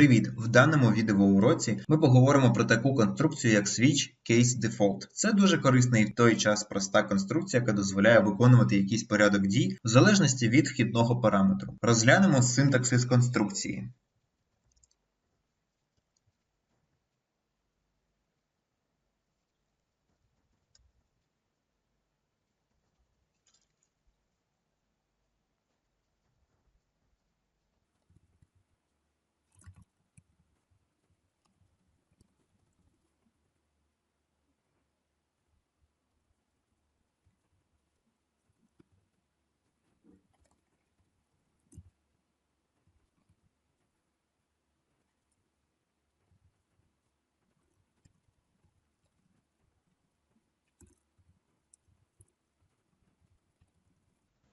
Привіт! В даному відеоуроці ми поговоримо про таку конструкцію, як switch case default. Це дуже корисна і в той час проста конструкція, яка дозволяє виконувати якийсь порядок дій в залежності від вхідного параметру. Розглянемо синтаксис конструкції.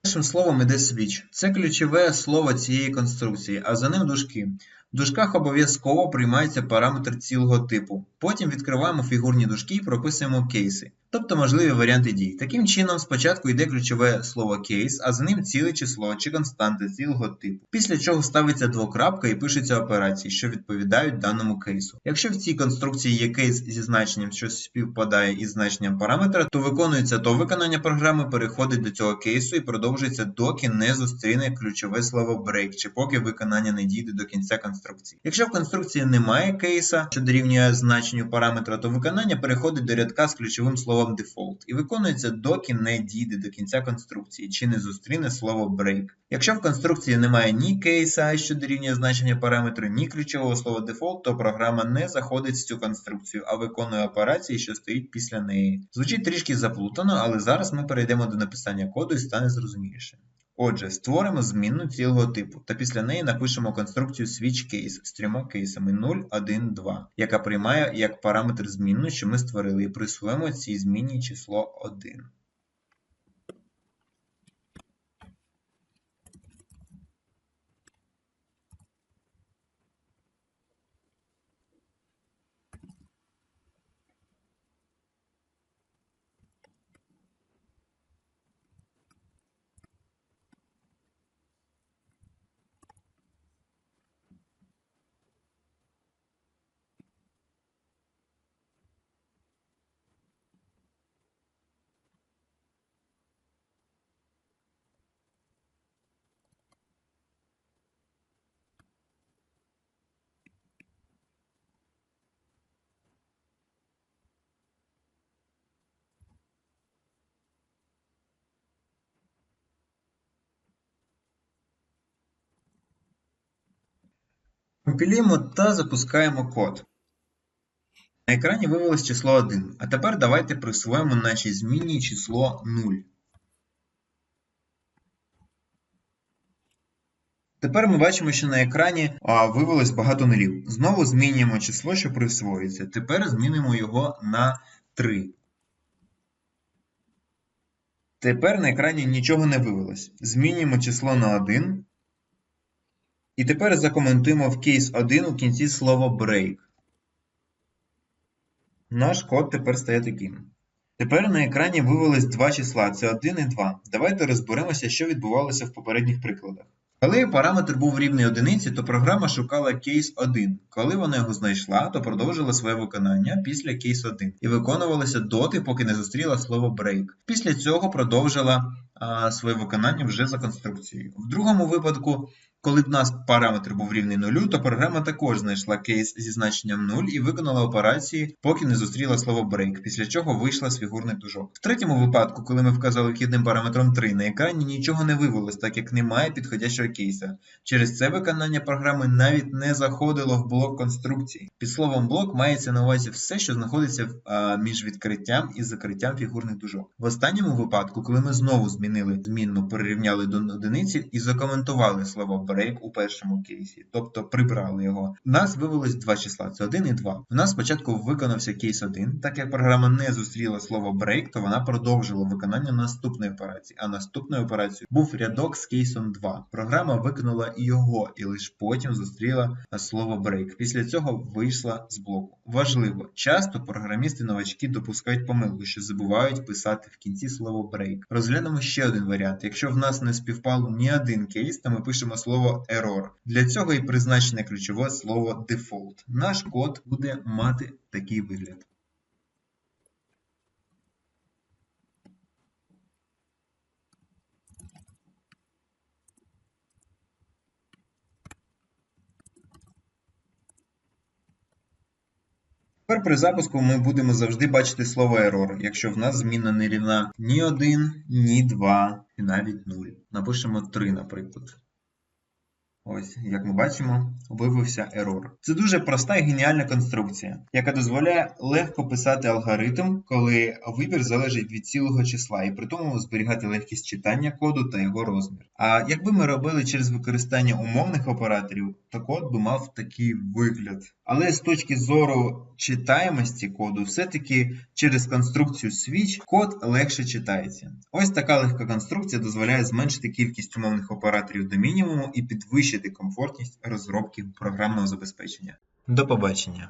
Першим словом іде switch. Це ключове слово цієї конструкції, а за ним дужки. В дужках обов'язково приймається параметр цілого типу. Потім відкриваємо фігурні дужки і прописуємо кейси, тобто можливі варіанти дій. Таким чином, спочатку йде ключове слово кейс, а за ним ціле число чи константи цілого типу. Після чого ставиться двокрапка і пишуться операції, що відповідають даному кейсу. Якщо в цій конструкції є кейс зі значенням, що співпадає із значенням параметра, то виконується то виконання програми переходить до цього кейсу і продовжується, доки не зустріне ключове слово break, чи поки виконання не дійде до кінця конструкції. Якщо в конструкції немає кейса, що дорівнює значенню параметра, то виконання переходить до рядка з ключовим словом default і виконується, доки не дійде до кінця конструкції, чи не зустріне слово break. Якщо в конструкції немає ні кейса, що дорівнює значення параметру, ні ключового слова default, то програма не заходить в цю конструкцію, а виконує операції, що стоїть після неї. Звучить трішки заплутано, але зараз ми перейдемо до написання коду і стане зрозуміліше. Отже, створимо змінну цілого типу, та після неї напишемо конструкцію switchCase з трьома кейсами 0, 1, 2, яка приймає як параметр змінну, що ми створили, і присвоїмо цій змінній число 1. Компілюємо та запускаємо код. На екрані вивелось число 1, а тепер давайте присвоїмо нашій змінній число 0. Тепер ми бачимо, що на екрані а, вивелось багато нулів. Знову змінюємо число, що присвоюється. Тепер змінимо його на 3. Тепер на екрані нічого не вивелось. Змінюємо число на 1. І тепер закоментуємо в кейс 1 у кінці слово break. Наш код тепер стає таким. Тепер на екрані вивелись два числа це 1 і 2. Давайте розберемося, що відбувалося в попередніх прикладах. Коли параметр був рівний одиниці, то програма шукала кейс 1. Коли вона його знайшла, то продовжила своє виконання після кейс 1 і виконувалося доти, поки не зустріла слово break. Після цього продовжила своє виконання вже за конструкцією. В другому випадку, коли б нас параметр був рівний нулю, то програма також знайшла кейс зі значенням 0 і виконала операції, поки не зустріла слово break, після чого вийшла з фігурних дужок. В третьому випадку, коли ми вказали вхідним параметром 3, на екрані нічого не вивелось, так як немає підходящого кейса. Через це виконання програми навіть не заходило в блок конструкції. Під словом блок мається на увазі все, що знаходиться між відкриттям і закриттям фігурних дужок. В останньому випадку, коли ми знову змінили змінну, перерівняли до одиниці і закоментували слово break у першому кейсі, тобто прибрали його, в нас вивелось два числа: це 1 і 2. В нас спочатку виконався кейс 1, так як програма не зустріла слово break, то вона продовжила виконання наступної операції, а наступною операцією був рядок з кейсом 2. Програма виконала його, і лише потім зустріла слово break. Після цього вийшла з блоку. Важливо, часто програмісти-новачки допускають помилку, що забувають писати в кінці слово break. Розглянемо ще один варіант. Якщо в нас не співпало ні один кейс, то ми пишемо слово error. Для цього і призначене ключове слово default. Наш код буде мати такий вигляд. Тепер при запуску ми будемо завжди бачити слово error, якщо в нас зміна не рівна ні 1, ні 2, і навіть 0. Напишемо 3, наприклад. Ось, як ми бачимо, виявився error. Це дуже проста і геніальна конструкція, яка дозволяє легко писати алгоритм, коли вибір залежить від цілого числа, і при тому зберігати легкість читання коду та його розмір. А якби ми робили через використання умовних операторів, то код би мав такий вигляд. Але з точки зору читаємості коду, все-таки через конструкцію switch код легше читається. Ось така легка конструкція дозволяє зменшити кількість умовних операторів до мінімуму і підвищити комфортність розробки програмного забезпечення. До побачення!